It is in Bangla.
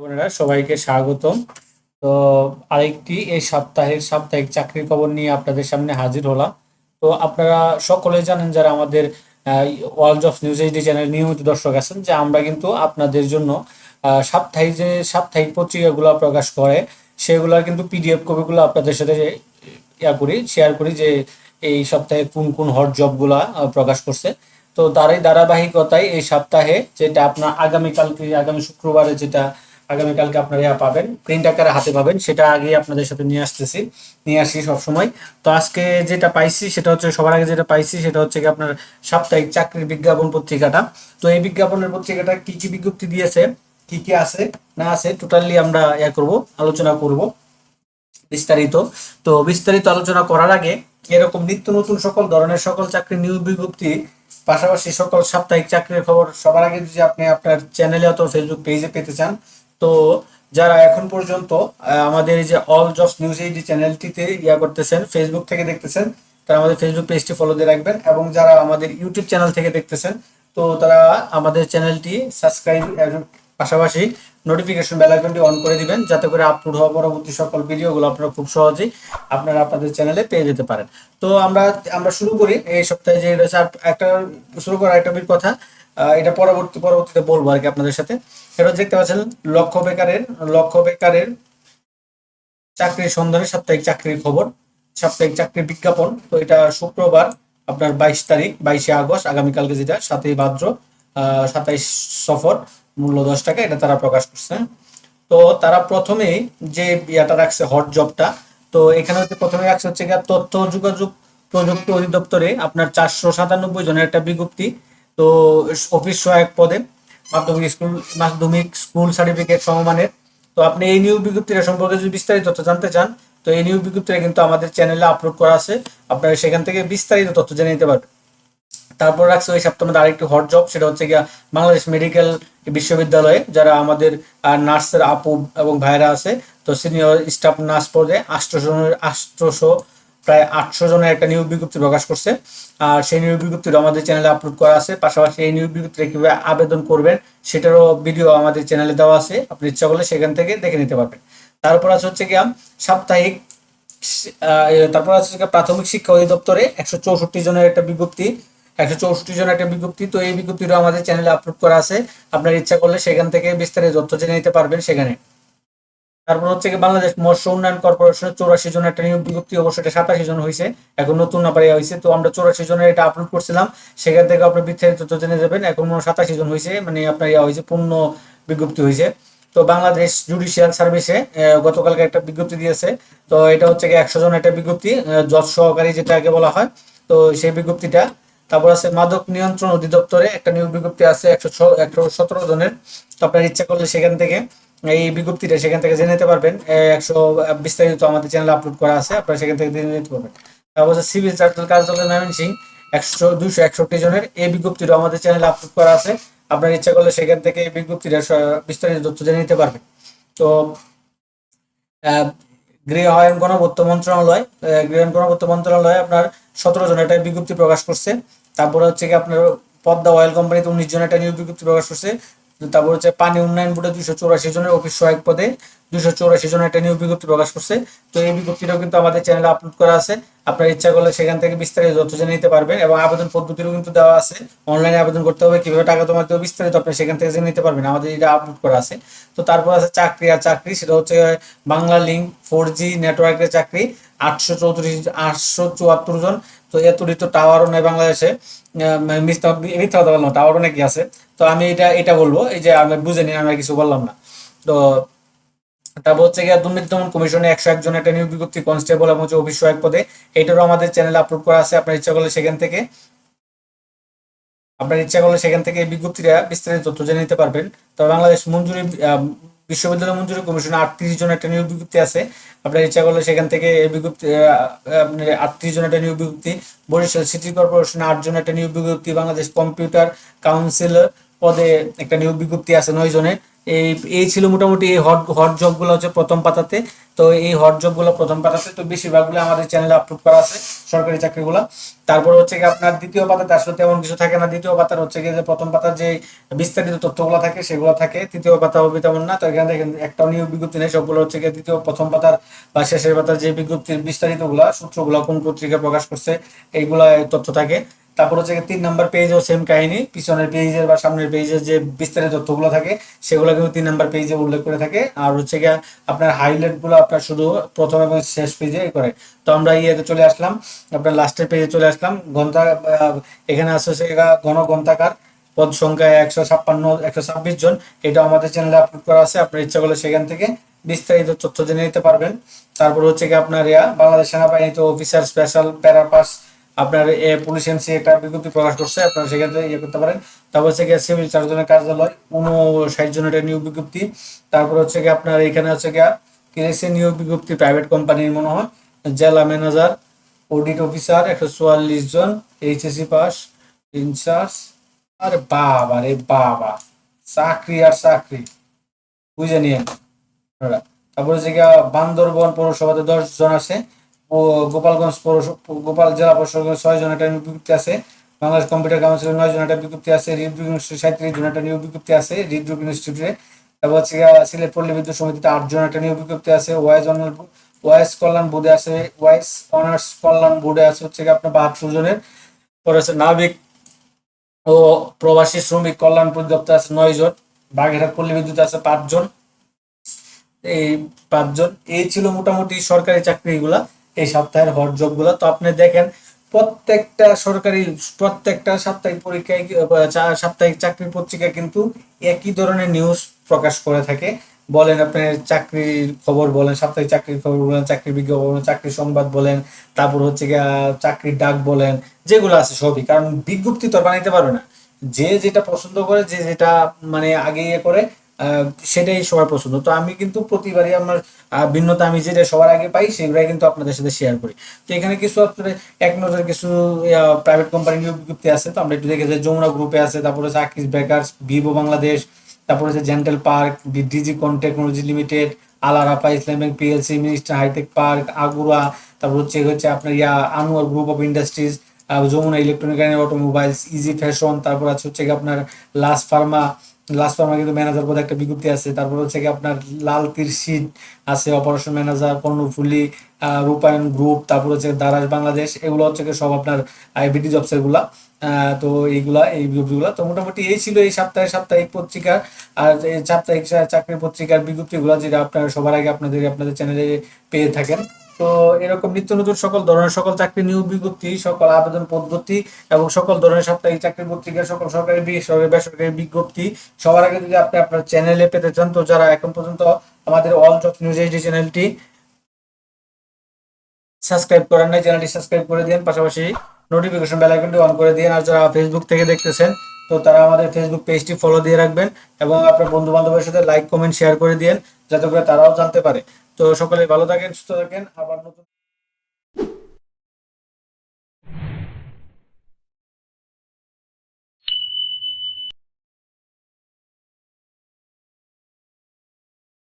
বোনেরা, সবাইকে স্বাগতম। তো আরেকটি এই সপ্তাহের সাপ্তাহিক চাকরির খবর নিয়ে আপনাদের সামনে হাজির হলাম। তো আপনারা সকলে জানেন যারা আমাদের world of news HD channel নিয়মিত দর্শক আছেন, যে আমরা কিন্তু আপনাদের জন্য সাপ্তাহিক যে সাপ্তাহিক পত্রিকাগুলো প্রকাশ করে, সেগুলোর কিন্তু পিডিএফ কপিগুলো আপনাদের সাথে ইয়া করি শেয়ার করি যে এই সপ্তাহে কোন কোন হট জবগুলা প্রকাশ করছে। তো তারই ধারাবাহিকতায় এই সপ্তাহে যেটা আপনার আগামীকালকে, আগামী শুক্রবারে যেটা আগামীকালকে আপনারা ইয়া পাবেন প্রিন্ট আকারে হাতে পাবেন, সেটা আগে আপনাদের সাথে নিয়ে আসতেছি, নিয়ে আসি সবসময়। তো আজকে যেটা পাইছি, সেটা হচ্ছে সবার আগে যেটা পাইছি, সেটা হচ্ছে কি আপনার সাপ্তাহিক চাকরির বিজ্ঞাপন পত্রিকাটা। তো এই বিজ্ঞাপনের পত্রিকাটা কি কি বিজ্ঞপ্তি দিয়েছে, কি কি আছে, না আছে টোটালি আমরা ইয়া করব, আলোচনা করব, বিস্তারিত। তো বিস্তারিত আলোচনা করার আগে এরকম নিত্য নতুন সকল ধরনের সকল চাকরি নিয়োগ বিজ্ঞপ্তি, পাশাপাশি সকল সাপ্তাহিক চাকরির খবর সবার আগে যদি আপনি আপনার চ্যানেলে অথবা ফেসবুক পেজে পেতে চান তো যারা এখন পর্যন্ত আমাদের এই যে অল জবস নিউজ এইডি চ্যানেলটিতে ইয়া করতেছেন ফেসবুক থেকে দেখতেছেন, তারা আমাদের ফেসবুক পেজটি ফলো দিয়ে রাখবেন এবং যারা আমাদের ইউটিউব চ্যানেল থেকে দেখতেছেন, তো তারা আমাদের চ্যানেলটি সাবস্ক্রাইব পাশাপাশি নোটিফিকেশন বেল আইকনটি অন করে দিবেন, যাতে করে আপলোড হওয়া পরবর্তী সকল ভিডিওগুলো আপনারা খুব সহজেই আপনারা আপনাদের চ্যানেলে পেয়ে যেতে পারেন। তো আমরা আমরা শুরু করি, এই সপ্তাহে যে রয়েছে একটা, শুরু করার একটা কথা এটা পরবর্তী পরবর্তীতে বলব আর কি আপনাদের সাথে। এটা দেখতে পাচ্ছেন, লক্ষ্য বেকারের লক্ষ্য বেকারের চাকরির সন্ধানে সাপ্তাহিক চাকরির খবর। সাপ্তাহিক চাকরির বিজ্ঞাপন। তো এটা শুক্রবার, আপনার বাইশ তারিখ, বাইশে আগস্ট, আগামীকালকে যেটা, সাতই ভাদ্র সাতাইশ সফর, মূল্য দশ টাকা, এটা তারা প্রকাশ করছে। তো তারা প্রথমেই যে ইয়াটা রাখছে, হট জবটা, তো এখানে হচ্ছে প্রথমে রাখছে হচ্ছে তথ্য, যোগাযোগ প্রযুক্তি অধিদপ্তরে আপনার চারশো সাতানব্বই জনের একটা বিজ্ঞপ্তি। তো অফিস সহায়ক পদে মাধ্যমিক স্কুল মাধ্যমিক স্কুল সার্টিফিকেট সমমানের। তো আপনি এই নিয়োগ বিজ্ঞপ্তিটা সম্পর্কে যদি বিস্তারিত তথ্য জানতে চান, তো এই নিয়োগ বিজ্ঞপ্তিটা কিন্তু আমাদের চ্যানেলে আপলোড করা আছে। আপনারা সেখান থেকে বিস্তারিত তথ্য জেনে নিতে পারবেন। তারপর রাখছে ওই সপ্তাহের মধ্যে আরেকটি হট জব সেটা হচ্ছে গিয়া বাংলাদেশ মেডিকেল বিশ্ববিদ্যালয়ে যারা আমাদের নার্সের আপু এবং ভাইরা আছে, তো সিনিয়র স্টাফ নার্স পদে আটশো জনের, আটশোশো প্রায় আটশো জনের একটা নিয়োগ বিজ্ঞপ্তি প্রকাশ করছে। আর সেই নিয়োগ বিজ্ঞপ্তিটা আমাদের চ্যানেলে আপলোড করা আছে। পাশাপাশি এই নিয়োগ বিজ্ঞপ্তিটা কীভাবে আবেদন করবেন, সেটারও ভিডিও আমাদের চ্যানেলে দেওয়া আছে। আপনি ইচ্ছা করলে সেখান থেকে দেখে নিতে পারবেন। তারপর আছে হচ্ছে গিয়া সাপ্তাহিক তারপর আছে প্রাথমিক শিক্ষা অধিদপ্তরে একশো চৌষট্টি জনের একটা বিজ্ঞপ্তি। একশো চৌষট্টি জনের একটা বিজ্ঞপ্তি। তো এই বিজ্ঞপ্তিটা আমাদের চ্যানেলে আপলোড করা আছে। আপনার ইচ্ছা করলে সেখান থেকে বিস্তারিত তথ্য জেনে নিতে পারবেন সেখানে। তারপর হচ্ছে কি বাংলাদেশ মৎস্য উন্নয়ন কর্পোরেশনের চৌরাশি জনের একটা নিয়োগ বিজ্ঞপ্তি অবশ্য এটা সাতাশি জন হয়েছে এখন নতুন নাম্বার ইয়া হয়েছে তো আমরা চৌরাশি জনের এটা আপলোড করছিলাম। সেখান থেকে আপনি বিস্তারিত তথ্য জেনে যাবেন। এখন সাতাশি জন হয়েছে মানে আপনার ইয়া হয়েছে পূর্ণ বিজ্ঞপ্তি হয়েছে তো বাংলাদেশ জুডিশিয়াল সার্ভিসে গতকালকে একটা বিজ্ঞপ্তি দিয়েছে। তো এটা হচ্ছে কি একশো জন একটা বিজ্ঞপ্তি জজ সহকারী যেটাকে বলা হয়। তো সেই বিজ্ঞপ্তিটা। তারপর আছে মাদক নিয়ন্ত্রণ অধিদপ্তরে একটা নিয়োগ বিজ্ঞপ্তি আছে একশো একশো সতেরো জনের। তো আপনার ইচ্ছা করলে সেখান থেকে এই বিজ্ঞপ্তিটা সেখান থেকে জেনে নিতে পারবেন। একশো, বিস্তারিত আমাদের চ্যানেলে আপলোড করা আছে, আপনারা সেখান থেকে জেনে নিতে পারবেন। তারপর সিভিল সার্জন কার্যালয় ময়মনসিং একশো, দুইশো একষট্টি জনের এই বিজ্ঞপ্তিটা আমাদের চ্যানেলে আপলোড করা আছে। আপনার ইচ্ছা করলে সেখান থেকে এই বিজ্ঞপ্তিটা বিস্তারিত তথ্য জেনে নিতে পারবেন। তো গৃহায়ন গণপূর্ত মন্ত্রণালয় গৃহায়ন গণপূর্ত মন্ত্রণালয় আপনার সতেরো জন একটা বিজ্ঞপ্তি প্রকাশ করছে। তারপরে হচ্ছে কি আপনার পদ্মা অয়েল কোম্পানিতে উনিশ জন একটা নিয়োগ বিজ্ঞপ্তি প্রকাশ করছে। তারপর হচ্ছে পানি উন্নয়ন বোর্ডে দুইশো চৌরাশি জনের অফিস সহায়ক পদে দুইশো চৌরাশি জনের একটা নিয়োগ বিজ্ঞপ্তি প্রকাশ করছে। তো এই বিজ্ঞপ্তিটাও কিন্তু আমাদের চ্যানেলে আপলোড করা আছে। আপনার ইচ্ছা করলে সেখান থেকে বিস্তারিত তথ্য জেনে নিতে পারবেন এবং আবেদন পদ্ধতিরও কিন্তু দেওয়া আছে। অনলাইনে আবেদন করতে হবে, কীভাবে টাকা তোমার হবে, বিস্তারিত আপনি সেখান থেকে জেনে নিতে পারবেন। আমাদের এটা আপলোড করা আছে। তো তারপর আছে চাকরি আর চাকরি, সেটা হচ্ছে বাংলা লিঙ্ক ফোর জি নেটওয়ার্কের চাকরি, আটশো চৌত্রিশ, আটশো চুয়াত্তর জন। তো এতটি তো টাওয়ারও নেই বাংলাদেশে। মিথ্যা কথা বললাম টাওয়ারও নাকি আছে। তো আমি এটা এটা বলব, এই যে আমি বুঝে নিন আমি কিছু বললাম না। তো তারপর হচ্ছে গিয়ে দুর্নীতি দমন কমিশনে একশো একজন একটা নিয়োগ বিজ্ঞপ্তি কনস্টেবল এবং হচ্ছে অফিস সহায়ক পদে। এটারও আমাদের চ্যানেলে আপলোড করা আছে, আপনার ইচ্ছা করলে সেখান থেকে। আপনার ইচ্ছা করলে সেখান থেকে বিজ্ঞপ্তিটা বিস্তারিত তথ্য জেনে নিতে পারবেন। তবে বাংলাদেশ মঞ্জুরি বিশ্ববিদ্যালয় মঞ্জুরি কমিশন আটত্রিশ জন একটা নিয়োগ বিজ্ঞপ্তি আছে। আপনার ইচ্ছা করলে সেখান থেকে বিজ্ঞপ্তি আপনার আটত্রিশ জন একটা নিয়োগ বিজ্ঞপ্তি, বরিশাল সিটি কর্পোরেশন আট জন একটা নিয়োগ বিজ্ঞপ্তি, বাংলাদেশ কম্পিউটার কাউন্সিল পদে একটা নিয়োগ বিজ্ঞপ্তি আছে নয় জনে এই এই ছিল মোটামুটি এই হট হট জবগুলো হচ্ছে প্রথম পাতাতে। তো এই হট জবগুলো প্রথম পাতাতে তো বেশিরভাগগুলো আমাদের চ্যানেলে আপলোড করা আছে, সরকারি চাকরিগুলো। তারপর হচ্ছে কি আপনার দ্বিতীয় পাতাতে আসলে তেমন কিছু থাকে না। দ্বিতীয় পাতার হচ্ছে গিয়ে যে প্রথম পাতার যে বিস্তারিত তথ্যগুলো থাকে, সেগুলো থাকে। তৃতীয় পাতা হবে তেমন না। তো এখানে দেখেন, একটা নিয়োগ বিজ্ঞপ্তি নেই, সবগুলো হচ্ছে গিয়ে দ্বিতীয়, প্রথম পাতার বা শেষের পাতার যে বিজ্ঞপ্তির বিস্তারিতগুলা সূত্রগুলো কোন পত্রিকা প্রকাশ করছে এইগুলা তথ্য থাকে। তারপর হচ্ছে গিয়ে তিন নাম্বার পেজেও সেম কাহিনী, পিছনের পেজের বা সামনের পেজের যে বিস্তারিত তথ্যগুলো থাকে, সেগুলো কিন্তু তিন নাম্বার পেজে উল্লেখ করে থাকে। আর হচ্ছে গিয়ে আপনার হাইলাইটগুলো আপনার শুধু প্রথম এবং শেষ পেজে করে। তো আমরা ইয়েতে চলে আসলাম, আপনার লাস্টের পেজে চলে আসলাম। ঘণ্টা এখানে আছে হচ্ছে গিয়ে ঘন ঘন্টাকার, পদ সংখ্যা একশো ছাপ্পান্ন, একশো ছাব্বিশ জন। এটা আমাদের চ্যানেলে আপলোড করা আছে, আপনার ইচ্ছা করলে সেখান থেকে বিস্তারিত তথ্য জেনে নিতে পারবেন। তারপর হচ্ছে কি আপনার ইয়া, বাংলাদেশ সেনাবাহিনীতে অফিসার স্পেশাল প্যারাপাস আপনার পুলিশ এমসি একটা বিজ্ঞপ্তি প্রকাশ করছে, আপনারা থেকে ইয়ে করতে পারেন। তারপর হচ্ছে গিয়ে সিভিল সার্জনের কার্যালয় উনষাট জনের একটা নিয়োগ বিজ্ঞপ্তি। তারপর হচ্ছে গিয়ে আপনার এখানে হচ্ছে গিয়া কেএসএ নিয়োগ বিজ্ঞপ্তি প্রাইভেট কোম্পানির মনে হয়। জেলা ম্যানেজার অডিট অফিসার একশো চুয়াল্লিশ জন এইচএসসি পাস ইনচার্জ আরে বাবা রে বাবা, চাকরি আর চাকরি। বুঝে নিয়ে তারপরে যে গিয়া বান্দরবন পৌরসভাতে দশ জন আছে। গোপালগঞ্জ পৌরসভা গোপাল জেলা পরিষদ ছয় জন একটা বিজ্ঞপ্তি আছে। বাংলাদেশ কম্পিউটার কাউন্সিল নয় জন একটা বিজ্ঞপ্তি আছে। হৃদরোগ ইউনিভার্সিটি সাঁত্রিশ জন একটা নিয়োগ বিজ্ঞপ্তি আছে। হৃদরোগ ইনস্টিটিউটে তারপর হচ্ছে সিলেট পল্লী বিদ্যুৎ সমিতিতে আট জন একটা নিয়োগ বিজ্ঞপ্তি আছে। ওয়াইজ অনার ওয়াইস কল্যাণ বোর্ডে আছে। ওয়াইস অনার্স কল্যাণ বোর্ডে আছে হচ্ছে আপনার বাহাত্তর জনের। পরে আছে নাবিক ও প্রবাসী শ্রমিক কল্যাণ পরিদপ্তর আছে নয় জন। বাগেরহাট পল্লী বিদ্যুৎ আছে পাঁচজন এই পাঁচজন এই ছিল মোটামুটি সরকারি চাকরিগুলা। এই সপ্তাহের হট জবগুলো তো আপনি দেখেন, প্রত্যেকটা সরকারি, প্রত্যেকটা সাপ্তাহিক পরীক্ষায় সাপ্তাহিক চাকরির পত্রিকা কিন্তু একই ধরনের নিউজ প্রকাশ করে থাকে। বলেন আপনি চাকরির খবর বলেন, সাপ্তাহিক চাকরির খবর বলেন, চাকরির বিজ্ঞাপন চাকরির সংবাদ বলেন, তারপর হচ্ছে চাকরির ডাক বলেন, যেগুলো আছে সবই। কারণ বিজ্ঞপ্তি তো বানাইতে পারবে না। যে যেটা পছন্দ করে, যে যেটা মানে আগে ইয়ে করে সেটাই সবার পছন্দ। তো আমি কিন্তু প্রতিবারই আমার ভিন্নতা আমি যেটা সবার আগে পাই, সেগুলাই কিন্তু আপনাদের সাথে শেয়ার করি। তো এখানে কিছু আপনার এক নজর কিছু প্রাইভেট কোম্পানি বিজ্ঞপ্তি আছে, তো আমরা একটু দেখে যে যমুনা গ্রুপে আছে, তারপরে হচ্ছে আকিস বেকার্স ভিভো বাংলাদেশ তারপরে হচ্ছে gentle park Digicon technology limited আলারাপা Islam bank PLC minister hitech park আগুরা তারপর হচ্ছে হচ্ছে আপনার ইয়া Anwar group of industries Jamuna electronic automobiles easy fashion তারপর আছে হচ্ছে আপনার লাস ফার্মা লাস ফার্মা কিন্তু ম্যানেজার পদে একটা বিজ্ঞপ্তি আছে, তারপর হচ্ছে কি আপনার লাল তিরশিদ আছে অপারেশন ম্যানেজার কর্ণফুলি রূপায়ণ গ্রুপ তারপর হচ্ছে দারাজ বাংলাদেশ, এগুলো হচ্ছে কি সব আপনার আইবিটি জবস এগুলা। তো এইগুলা, এই বিজ্ঞপ্তিগুলো। তো মোটামুটি এই ছিল এই সপ্তাহে সাপ্তাহিক পত্রিকা, আর এই সাপ্তাহিক চা- চাকরির পত্রিকার বিজ্ঞপ্তিগুলো যেটা আপনার সবার আগে আপনাদের আপনাদের চ্যানেলে পেয়ে থাকেন। তো এরকম নিত্য নতুন সকল ধরনের সকল চাকরি নিয়োগ বিজ্ঞপ্তি, সকল আবেদন পদ্ধতি এবং সকল ধরনের সাপ্তাহিক চাকরির পত্রিকা, সকল সরকারি বেসরকারি বেসরকারি বিজ্ঞপ্তি সবার আগে যদি আপনি আপনার চ্যানেলে পেতে চান, তো যারা এখন পর্যন্ত আমাদের অল জব নিউজ এইচডি চ্যানেলটি সাবস্ক্রাইব করেন নাই চ্যানেলটি সাবস্ক্রাইব করে দিন পাশাপাশি নোটিফিকেশন বেল আইকনটি অন করে দিন আর যারা ফেসবুক থেকে দেখতেছেন তো তারা আমাদের ফেসবুক পেজটি ফলো দিয়ে রাখবেন এবং আপনার বন্ধু বান্ধবের সাথে লাইক কমেন্ট শেয়ার করে দিন যাতে করে তারাও জানতে পারে। তো সকলে ভালো থাকেন, সুস্থ থাকেন, আবার নতুন